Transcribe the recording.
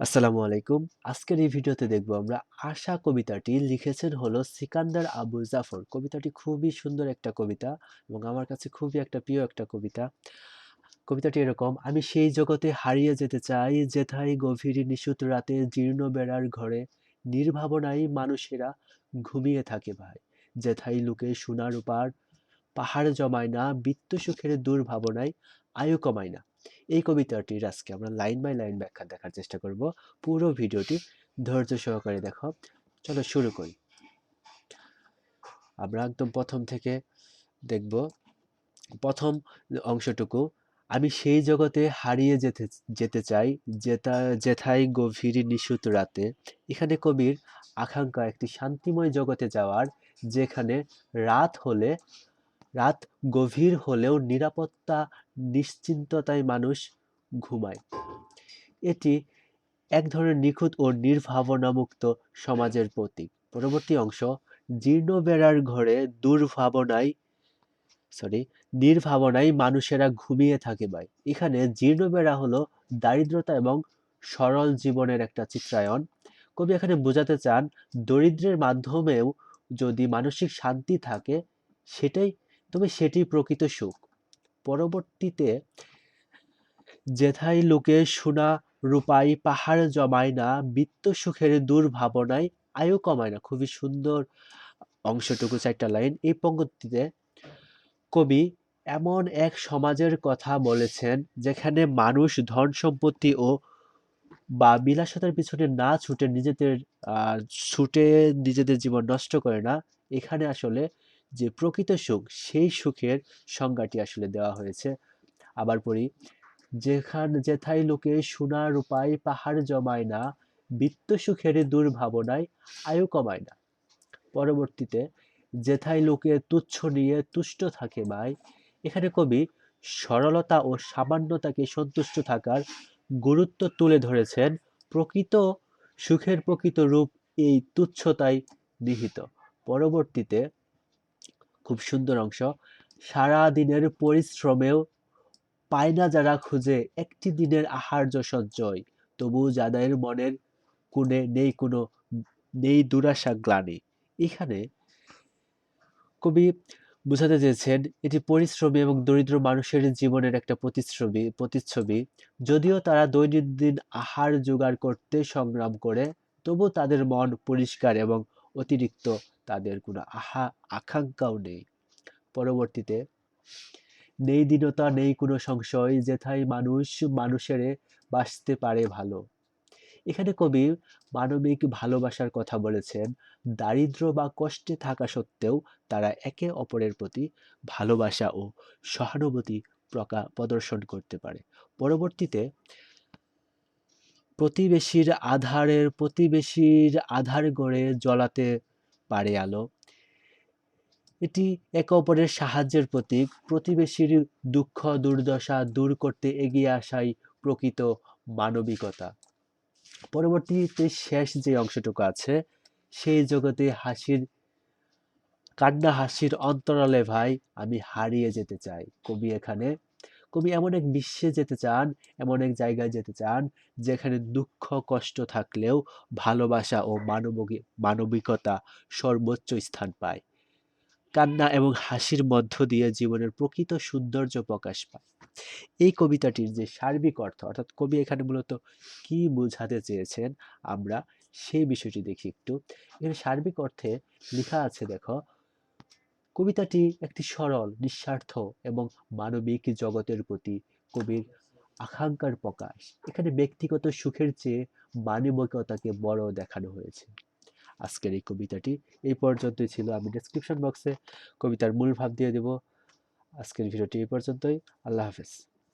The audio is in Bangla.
আসসালামু আলাইকুম। আজকের এই ভিডিওতে দেখব আমরা আশা কবিতাটি লিখেছেন হলো সিকান্দার আবু জাফর। কবিতাটি খুবই সুন্দর একটা কবিতা এবং আমার কাছে খুবই একটা প্রিয় একটা কবিতা। কবিতাটি এরকম, আমি সেই জগতে হারিয়ে যেতে চাই, যেথায় গভীর নিশুত রাতে জীর্ণ বেড়ার ঘরে নির্ভাবনায় মানুষেরা ঘুমিয়ে থাকে ভাই। যেথায় লোকে সোনার উপার পাহাড় জমায় না, বৃত্ত সুখের দুর্ভাবনায় আয়ু কমায় না। এই কবিতাটির আজকে আমরা লাইন বাই লাইন ব্যাখ্যা দেখার চেষ্টা করব। পুরো ভিডিওটি ধৈর্য সহকারে দেখো। চলো শুরু করি। আমরা একদম প্রথম থেকে দেখব। প্রথম অংশটুকু, আমি সেই জগতে হারিয়ে যেতে যেতে চাই যেটা যেথায় গভীর নিশুত রাতে। এখানে কবির আকাঙ্ক্ষা একটি শান্তিময় জগতে যাওয়ার, যেখানে রাত হলে, রাত গভীর হলেও নিরাপত্তা নিশ্চিন্ততায় মানুষ ঘুমায়। এটি এক ধরনের নিখুঁত ও নির্ভাবনামুক্ত সমাজের প্রতীক। পরবর্তী অংশ, জীর্ণ বেড়ার ঘরে দুর্ভাবনায় সরি নির্ভাবনায় মানুষেরা ঘুমিয়ে থাকে ভাই। এখানে জীর্ণ বেড়া হলো দারিদ্রতা এবং সরল জীবনের একটা চিত্রায়ন। কবি এখানে বোঝাতে চান, দরিদ্রের মাধ্যমেও যদি মানসিক শান্তি থাকে, সেটাই, তবে সেটি প্রকৃত সুখ। পরবর্তীতে যেথায় লোকে সোনা রূপাই পাহাড় জমায় না, বৃত্ত সুখের দুর্ভাবনায় আয়ু কমায় না। খুবই সুন্দর অংশটুকু চারটা লাইন। এই পঙ্ক্তিতে কবি এমন এক সমাজের কথা বলেছেন, যেখানে মানুষ ধন সম্পত্তি ও বা বিলাসতার পিছনে না ছুটে নিজেদের ছুটে নিজেদের জীবন নষ্ট করে না। এখানে আসলে যে প্রকৃত সুখ, সেই সুখের সংজ্ঞাটি আসলে দেওয়া হয়েছে। আবার পড়ি, যেখান যেথায় লোকে সোনা রূপায় পাহাড় জমায় না, বৃত্ত সুখের দুর্ভাবনায় আয়ু কমায় না। পরবর্তীতে, যেথায় লোকে তুচ্ছ নিয়ে তুষ্ট থাকে ভাই এখানে কবি সরলতা ও সামান্যতাকে সন্তুষ্ট থাকার গুরুত্ব তুলে ধরেছেন। প্রকৃত সুখের প্রকৃত রূপ এই তুচ্ছতায় নিহিত। পরবর্তীতে খুব সুন্দর অংশ। সারা দিনের পরিশ্রমেও পায় না যারা খুঁজে, একটি দিনের আহার্য সঞ্চয়। তবু যাদের মনের কোণে নেই কোনো, নেই দুরাশা গ্লানি। এখানে কবি বোঝাতে চেয়েছেন, এটি পরিশ্রমী এবং দরিদ্র মানুষের জীবনের একটা প্রতিচ্ছবি প্রতিচ্ছবি। যদিও তারা দৈনন্দিন আহার জোগাড় করতে সংগ্রাম করে তবু তাদের মন পরিষ্কার এবং অতিরিক্ত তাদের কোনো আহা, আকাঙ্ক্ষাও নেই। পরবর্তীতে, নেই দীনতা, নেই কোনো সংশয়, যেথায় মানুষ, মানুষেরে বাঁচতে পারে ভালো। এখানে কবি মানবিক ভালোবাসার কথা বলেছেন, দারিদ্র বা কষ্টে থাকা সত্ত্বেও তারা একে অপরের প্রতি ভালোবাসা ও সহানুভূতি প্রকা, প্রদর্শন করতে পারে। পরবর্তীতে, প্রতিবেশীর আধারের, প্রতিবেশীর আধার গড়ে জ্বলাতে পারে আলো। এটি একে অপরের সাহায্যের প্রতীক। প্রতিবেশীর দুঃখ, দুর্দশা দূর করতে এগিয়ে আসাই প্রকৃত মানবিকতা। পরবর্তীতে শেষ যে অংশটুকু আছে, সেই জগতে হাসির, কান্না হাসির অন্তরালে ভাই, আমি হারিয়ে যেতে চাই। কবি এখানে কবি এমন এক বিশ্বে যেতে চান, এমন এক জায়গায় যেতে চান, যেখানে দুঃখ, কষ্ট থাকলেও ভালোবাসা ও মানবিক মানবিকতা সর্বোচ্চ স্থান পায়। কান্না এবং হাসির মধ্য দিয়ে জীবনের প্রকৃত সৌন্দর্য প্রকাশ পায়। এই কবিতাটির যে সার্বিক অর্থ, অর্থাৎ কবি এখানে মূলত কি বোঝাতে চেয়েছেন আমরা সেই বিষয়টি দেখি একটু। এখানে সার্বিক অর্থে লেখা আছে, দেখো কবিতাটি একটি সরল, নিঃস্বার্থ এবং মানবিক জগতের প্রতি কবির আকাঙ্ক্ষার প্রকাশ। এখানে ব্যক্তিগত সুখের চেয়ে মানবিকতাকে বড় দেখানো হয়েছে। আজকের এই কবিতাটি এই পর্যন্তই ছিল। আমি ডেসক্রিপশন বক্সে কবিতার মূল ভাব দিয়ে দেব। আজকের ভিডিওটি এই পর্যন্তই। আল্লাহ হাফেজ।